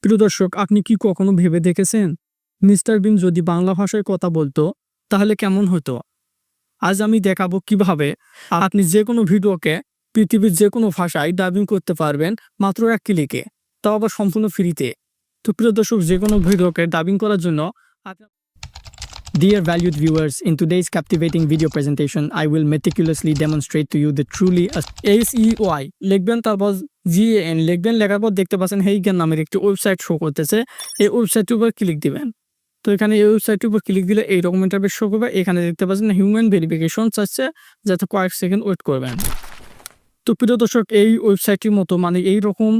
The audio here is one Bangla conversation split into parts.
প্রিয় দর্শক আপনি কি কখনো ভেবে দেখেছেন? মিস্টার বিন যদি বাংলা ভাষায় কথা বলতো তাহলে কেমন হতো? আজ আমি দেখাবো কীভাবে আপনি যে কোনো ভিডিওকে পৃথিবীর যে কোনো ভাষায় ডাবিং করতে পারবেন মাত্র এক ক্লিকে তাও আবার সম্পূর্ণ ফ্রিতে তো প্রিয় দর্শক যে কোনো ভিডিওকে ডাবিং করার জন্য Dear valued viewers, in today's captivating video presentation, I will meticulously demonstrate to you the truly SEY লিখবেন তারপর জিএন লিখবেন, লেখার পর দেখতে পাচ্ছেন হেইগান নামের একটি ওয়েবসাইট শো করতেছে। এই ওয়েবসাইটটির উপর ক্লিক দিবেন। তো এখানে এই ওয়েবসাইটের উপর ক্লিক দিলে এই রকম ইন্টারফেস শো করবে। এখানে দেখতে পাচ্ছেন হিউম্যান ভেরিফিকেশন চাচ্ছে, যাতে কয়েক সেকেন্ড ওয়েট করবেন। তো প্রিয় দর্শক, এই ওয়েবসাইটটির মতো মানে এই রকম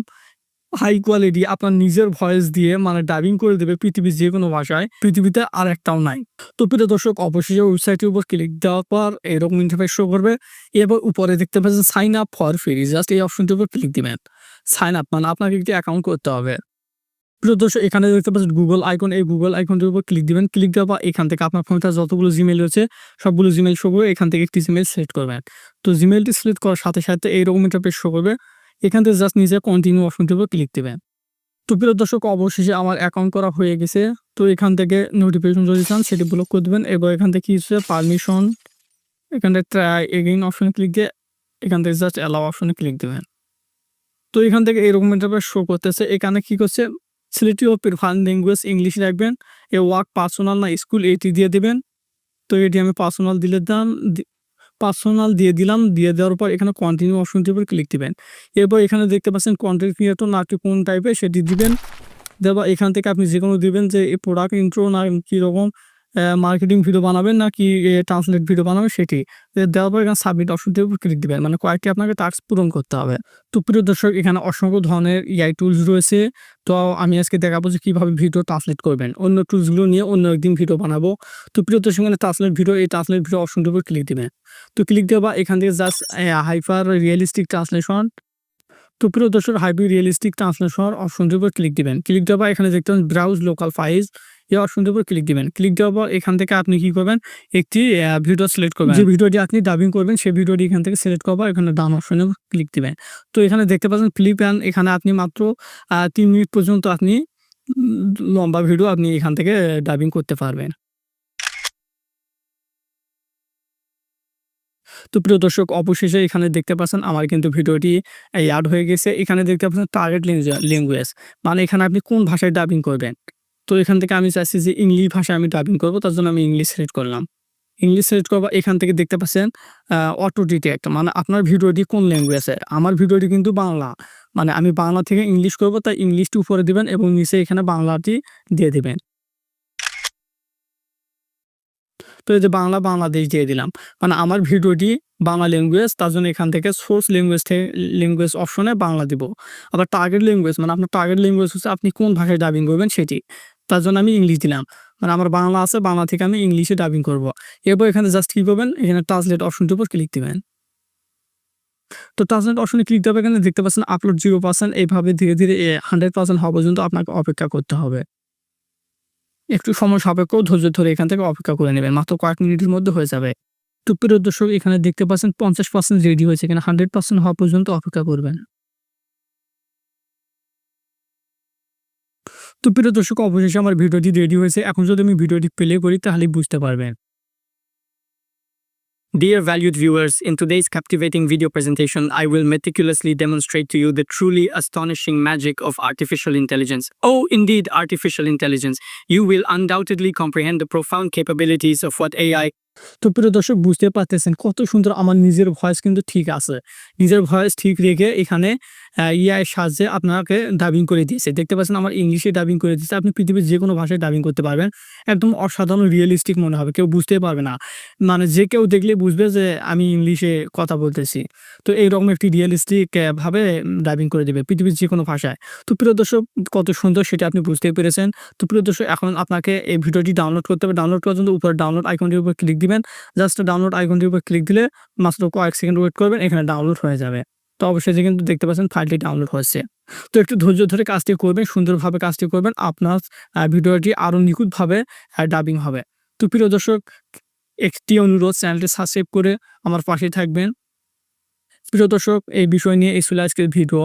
হাই কোয়ালিটি আপনার নিজের ভয়েস দিয়ে মানে ডাবিং করে দেবে পৃথিবীর যে কোনো ভাষায়, পৃথিবীতে আর একটাও নাই। তো প্রিয় দর্শক অবশ্যই ওয়েবসাইটের উপর ক্লিক দেওয়ার পর এরকম ইন্টারফেস শো করবে। এবার উপরে দেখতে পাচ্ছেন sign up for free just এই অপশনটির উপর ক্লিক দিবেন। সাইন আপ মানে আপনাকে একটি অ্যাকাউন্ট করতে হবে। প্রিয় দর্শক, এখানে দেখতে পাচ্ছেন গুগল আইকন এই গুগল আইকনটির উপর ক্লিক দিবেন। ক্লিক দেওয়ার পর এখান থেকে আপনার ফোনটা যতগুলো জিমেল রয়েছে, সবগুলো জিমেল শো করবে এখান থেকে একটি জিমেল সিলেক্ট করবেন। তো জিমেলটি সিলেক্ট করার সাথে সাথে এইরকম ইন্টারফেস শো করবে। এখান থেকে জাস্ট নিজে কন্টিনিউ অপশনটির উপর ক্লিক দেবেন। তো প্রিয় দর্শক, অবশেষে আমার অ্যাকাউন্ট করা হয়ে গেছে। তো এখান থেকে নোটিফিকেশন যদি চান, সেটি ব্লক করে দেবেন এবার এখান থেকে কি হচ্ছে? পারমিশন এখান থেকে ট্রাই এগেইন অপশনে ক্লিক দিয়ে এখান থেকে জাস্ট অ্যালাউ অপশনে ক্লিক দেবেন। তো এখান থেকে এরকম ইন্টারফেস শো করতেছে। এখানে কি করছে? Selective of prefer language English রাখবেন। এ ওয়ার্ক পার্সোনাল না স্কুল এটি দিয়ে দেবেন। তো এটি আমি পার্সোনাল দিলে দাম পার্সোনাল দিয়ে দিলাম, দিয়ে দেওয়ার পর এখানে কন্টিনিউ অপশনটির উপর ক্লিক দিবেন। এরপর এখানে দেখতে পাচ্ছেন কন্টেন্ট ক্রিয়েটর নাকি কোন টাইপের সেটি দিবেন। দেওয়া এখান থেকে আপনি যে কোনো দিবেন যে প্রোডাক্ট ইন্ট্রো না কীরকম মার্কেটিং ভিডিও বানাবেন না কি ট্রান্সলেট ভিডিও বানাবেন সেটি। দেওয়ার পর এখানে সাবমিট অপশনটির উপর ক্লিক দিবেন। মানে কয়েকটি আপনাকে টাস্ক পূরণ করতে হবে। তো প্রিয় দর্শক, এখানে অসংখ্য ধরনের ইআই টুলস রয়েছে। তো আমি আজকে দেখাবো যে কীভাবে ভিডিও ট্রান্সলেট করবেন। অন্য টুলসগুলো নিয়ে অন্য একদিন ভিডিও বানাবো। তো প্রিয় দর্শক, এখানে ট্রান্সলেট ভিডিও এই ট্রান্সলেট ভিডিও অপশনটির উপর ক্লিক দিবেন। তো ক্লিক দেওয়া এখান থেকে জাস্ট হাইফার রিয়েলিস্টিক ট্রান্সলেশন তো প্রিয় দর্শক হাইপি রিয়েলিস্টিক ট্রান্সলেশন অপশনটির উপর ক্লিক দিবেন। ক্লিক দেওয়া এখানে দেখতে পাবেন ব্রাউজ লোকাল ফাইজ এই অপশনটির উপর ক্লিক দিবেন। ক্লিক দেওয়ার পর এখান থেকে আপনি কি করবেন? একটি ভিডিও সিলেক্ট করবেন। যে ভিডিওটি আপনি ডাবিং করবেন সেই ভিডিওটি এখান থেকে সিলেক্ট করবার এখানে ডান অপশনে ক্লিক দিবেন। তো এখানে দেখতে পাচ্ছেন ফ্লিপ অ্যান্ড এখানে আপনি মাত্র তিন মিনিট পর্যন্ত আপনি লম্বা ভিডিও আপনি এখান থেকে ডাবিং করতে পারবেন। তো প্রিয় দর্শক, অবশেষে এখানে দেখতে পাচ্ছেন আমার কিন্তু ভিডিওটি অ্যাড হয়ে গেছে। এখানে দেখতে পাচ্ছেন টার্গেট ল্যাঙ্গুয়েজ মানে এখানে আপনি কোন ভাষায় ডাবিং করবেন? তো এখান থেকে আমি চাইছি যে ইংলিশ ভাষায় আমি ডাবিং করব, তার জন্য আমি ইংলিশ সিলেক্ট করলাম। ইংলিশ সিলেক্ট করব এখান থেকে দেখতে পাচ্ছেন অটো ডিটেক্ট মানে আপনার ভিডিওটি কোন ল্যাঙ্গুয়েজে আমার ভিডিওটি কিন্তু বাংলা মানে আমি বাংলা থেকে ইংলিশ করব, তাই ইংলিশটি উপরে দিবেন এবং নিচে এখানে বাংলাটি দিয়ে দিবেন। তো এই যে বাংলা বাংলাদেশ দিয়ে দিলাম। মানে আমার ভিডিওটি বাংলা ল্যাঙ্গুয়েজ তার জন্য এখান থেকে সোর্স ল্যাঙ্গুয়েজ থেকে ল্যাঙ্গুয়েজ অপশনে বাংলা দিব। আবার টার্গেট ল্যাঙ্গুয়েজ মানে আপনার টার্গেট ল্যাঙ্গুয়েজ হচ্ছে আপনি কোন ভাষায় ডাবিং করবেন সেটি। তার জন্য আমি ইংলিশ দিলাম। মানে আমার বাংলা আছে, বাংলা থেকে আমি ইংলিশে ডাবিং করব। এরপর এখানে জাস্ট কী করবেন? এখানে ট্রান্সলেট অপশনটির উপর ক্লিক দেবেন। তো ট্রান্সলেট অপশনে ক্লিক দেওয়ার এখানে দেখতে পাচ্ছেন আপলোড জিরো পার্সেন্ট এইভাবে ধীরে ধীরে হান্ড্রেড পার্সেন্ট হওয়া পর্যন্ত আপনাকে অপেক্ষা করতে হবে। একটু সময় সাপেক্ষ ধৈর্য ধরে এখান থেকে অপেক্ষা করে নেবেন। মাত্র কয়েক মিনিটের মধ্যে হয়ে যাবে। তো প্রিয় দর্শক, এখানে দেখতে পাচ্ছেন পঞ্চাশ পার্সেন্ট রেডি হয়েছে। এখানে হান্ড্রেড পার্সেন্ট হওয়া পর্যন্ত অপেক্ষা করবেন। তো প্রিয় দর্শক, অবশেষে আমার ভিডিওটি রেডি হয়েছে। এখন যদি আমি ভিডিওটি প্লে করি তাহলে বুঝতে পারবেন। Dear valued viewers, in today's captivating video presentation, I will meticulously demonstrate to you the truly astonishing magic of artificial intelligence. Oh, indeed, artificial intelligence. You will undoubtedly comprehend the profound capabilities of what AI তো প্রিয় দর্শক বুঝতে পারতেছেন কত সুন্দর আমার নিজের ভয়েস কিন্তু ঠিক আছে নিজের ভয়েস ঠিক রেখে এখানে ইআই সাহায্যে আপনাকে ডাবিং করে দিয়েছে। দেখতে পাচ্ছেন আমার ইংলিশে ডাবিং করে দিয়েছে। আপনি পৃথিবীর যে কোনো ভাষায় ডাবিং করতে পারবেন। একদম অসাধারণ রিয়েলিস্টিক মনে হবে। কেউ বুঝতে পারবে না। মানে যে কেউ দেখলে বুঝবে যে আমি ইংলিশে কথা বলতেছি। তো এইরকম একটি রিয়েলিস্টিক ভাবে ডাবিং করে দেবে পৃথিবীর যে কোনো ভাষায়। তো প্রিয় দর্শক, কত সুন্দর সেটা আপনি বুঝতে পেরেছেন। তো প্রিয় দর্শক, এখন আপনাকে এই ভিডিওটি ডাউনলোড করতে হবে। ডাউনলোড করার জন্য উপরে ডাউনলোড আইকনটির উপর ক্লিক দিবেন। জাস্ট ডাউনলোড আইকনটির উপর ক্লিক দিলে মাত্র কয়েক সেকেন্ড ওয়েট করবেন, এখানে ডাউনলোড হয়ে যাবে। তো অবশ্যই যে কিন্তু দেখতে পাচ্ছেন ফাইলটি ডাউনলোড হয়েছে। তো একটু ধৈর্য ধরে কাজটি করবেন, সুন্দরভাবে কাজটি করবেন, আপনার ভিডিওটি আরও নিখুঁতভাবে ডাবিং হবে। তো প্রিয় দর্শক, একটি অনুরোধ চ্যানেলটি সাবস্ক্রাইব করে আমার পাশে থাকবেন। প্রিয় দর্শক, এই বিষয় নিয়ে এই ছিল আজকের ভিডিও।